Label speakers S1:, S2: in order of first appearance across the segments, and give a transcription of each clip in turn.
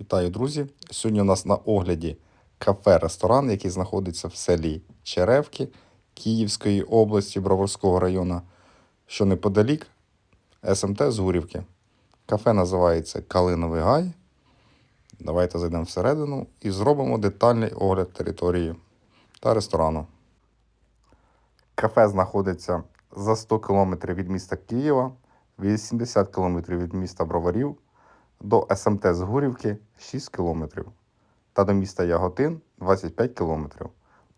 S1: Вітаю, друзі! Сьогодні у нас на огляді кафе-ресторан, який знаходиться в селі Черевки Київської області Броварського району, що неподалік СМТ Згурівки. Кафе називається Калиновий Гай. Давайте зайдемо всередину і зробимо детальний огляд території та ресторану. Кафе знаходиться за 100 км від міста Києва, 80 км від міста Броварів до СМТ Згурівки 6 км та до міста Яготин 25 км.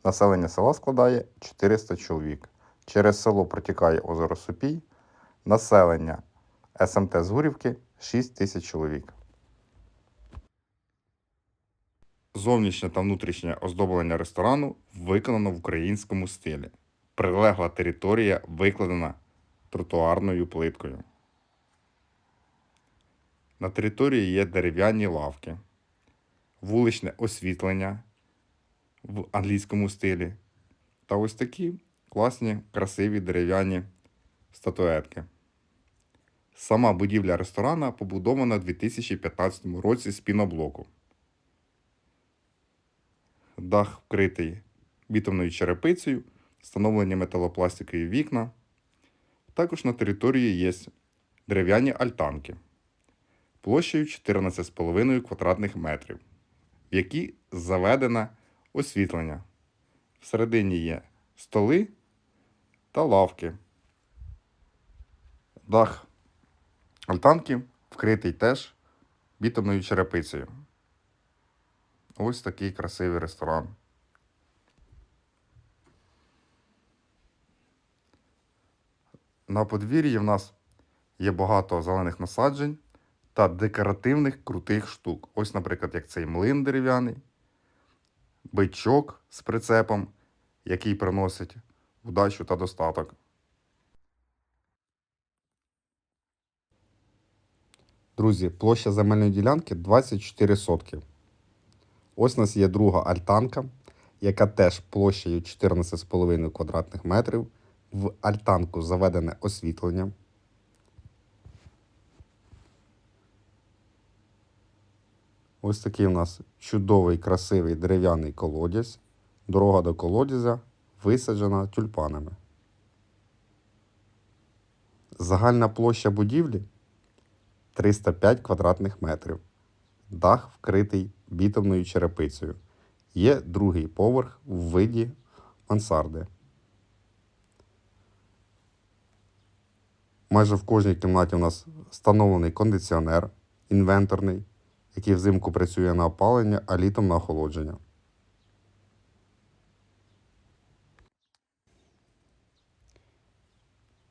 S1: Населення села складає 400 чоловік. Через село протікає озеро Супій. Населення СМТ Згурівки 6 тисяч чоловік. Зовнішнє та внутрішнє оздоблення ресторану виконано в українському стилі. Прилегла територія викладена тротуарною плиткою. На території є дерев'яні лавки, вуличне освітлення в англійському стилі та ось такі класні, красиві дерев'яні статуетки. Сама будівля ресторана побудована у 2015 році з піноблоку. Дах вкритий бітумною черепицею, встановлені металопластикові вікна. Також на території є дерев'яні альтанки площею 14,5 квадратних метрів, в які заведене освітлення. Всередині є столи та лавки. Дах альтанки вкритий теж бітумною черепицею. Ось такий красивий ресторан. На подвір'ї в нас є багато зелених насаджень та декоративних крутих штук. Ось, наприклад, як цей млин дерев'яний, бичок з прицепом, який приносить удачу та достаток. Друзі, площа земельної ділянки 24 сотки. Ось у нас є друга альтанка, яка теж площею 14,5 квадратних метрів. В альтанку заведене освітлення. Ось такий у нас чудовий, красивий дерев'яний колодязь. Дорога до колодязя висаджена тюльпанами. Загальна площа будівлі 305 квадратних метрів. Дах вкритий бітумною черепицею. Є другий поверх у виді мансарди. Майже в кожній кімнаті у нас встановлений кондиціонер інвенторний, який взимку працює на опалення, а літом на охолодження.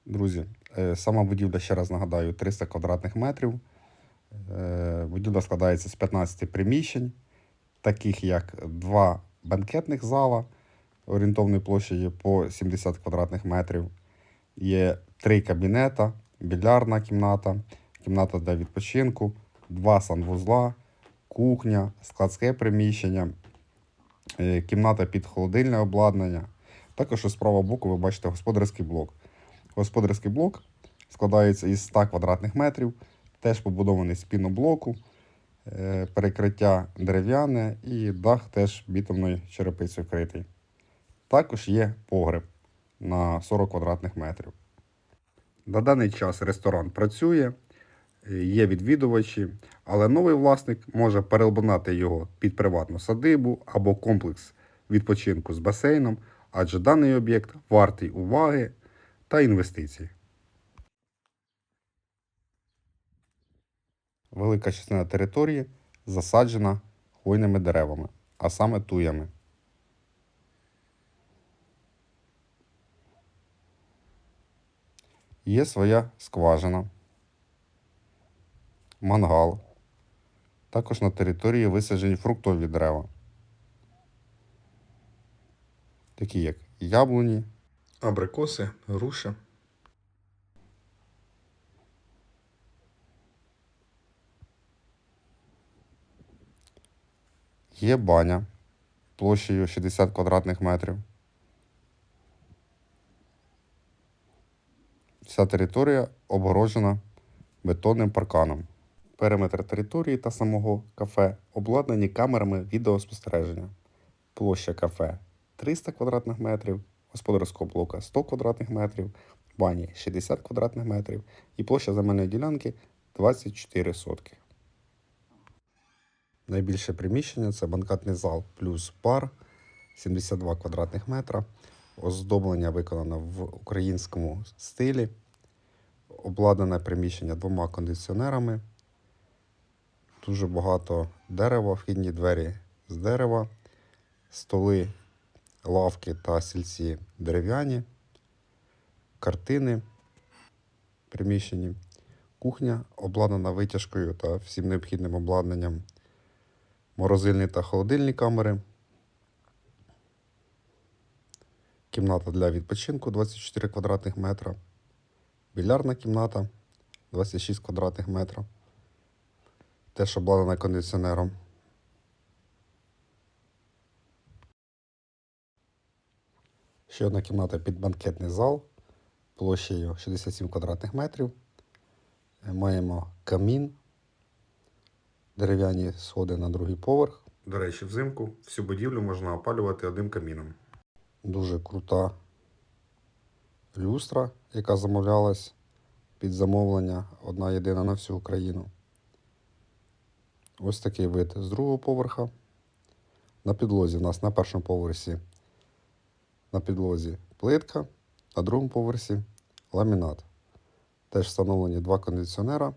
S1: Друзі, е, сама будівля, ще раз нагадаю, 300 квадратних метрів. Е, Будівля складається з 15 приміщень, таких як два банкетних зала орієнтовною площею по 70 квадратних метрів. Є три кабінета, більярдна кімната, кімната для відпочинку, два санвузла, кухня, складське приміщення, е, кімната під холодильне обладнання. Також з правого боку ви бачите господарський блок. Господарський блок складається із 100 квадратних метрів, теж побудований з піноблоку, е, перекриття дерев'яне і дах теж бітумною черепицею вкритий. Також є погреб на 40 квадратних метрів. На даний час ресторан працює, є відвідувачі, але новий власник може переобладнати його під приватну садибу або комплекс відпочинку з басейном, адже даний об'єкт вартий уваги та інвестицій. Велика частина території засаджена хвойними деревами, а саме туями. Є своя скважина, мангал. Також на території висаджені фруктові дерева, такі як яблуні,
S2: Абрикоси, груша.
S1: є баня площею 60 квадратних метрів. Вся територія обгороджена бетонним парканом. Периметр території та самого кафе обладнані камерами відеоспостереження. Площа кафе 300 квадратних метрів, господарського блока 100 квадратних метрів, бані 60 квадратних метрів і площа земельної ділянки 24 сотки. Найбільше приміщення це банкетний зал плюс бар 72 квадратних метра. Оздоблення виконано в українському стилі. Обладнане приміщення двома кондиціонерами. Дуже багато дерева, вхідні двері з дерева, столи, лавки та стільці дерев'яні, картини в приміщенні, кухня обладнана витяжкою та всім необхідним обладнанням, морозильні та холодильні камери, кімната для відпочинку 24 квадратних метра, більярдна кімната 26 квадратних метрів теж обладнана кондиціонером. Ще одна кімната під банкетний зал площею 67 квадратних метрів. Е, Маємо камін, дерев'яні сходи на другий поверх.
S2: До речі, взимку всю будівлю можна опалювати одним каміном.
S1: Дуже крута люстра, яка замовлялась під замовлення одна єдина на всю Україну. Ось такий вид з другого поверха. На підлозі у нас на першому поверсі на підлозі плитка, на другому поверсі ламінат. Теж встановлені два кондиціонера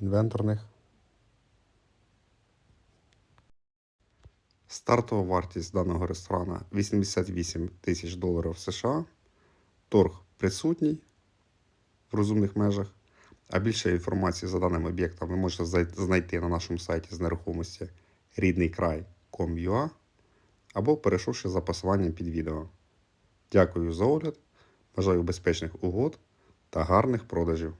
S1: інвенторних. Стартова вартість даного ресторана 88 тисяч доларів США. Торг присутній в розумних межах. А більше інформації за даним об'єктом ви можете знайти на нашому сайті з нерухомості ріднийкрай.com.ua або перейшовши за посиланням під відео. Дякую за огляд. Бажаю безпечних угод та гарних продажів.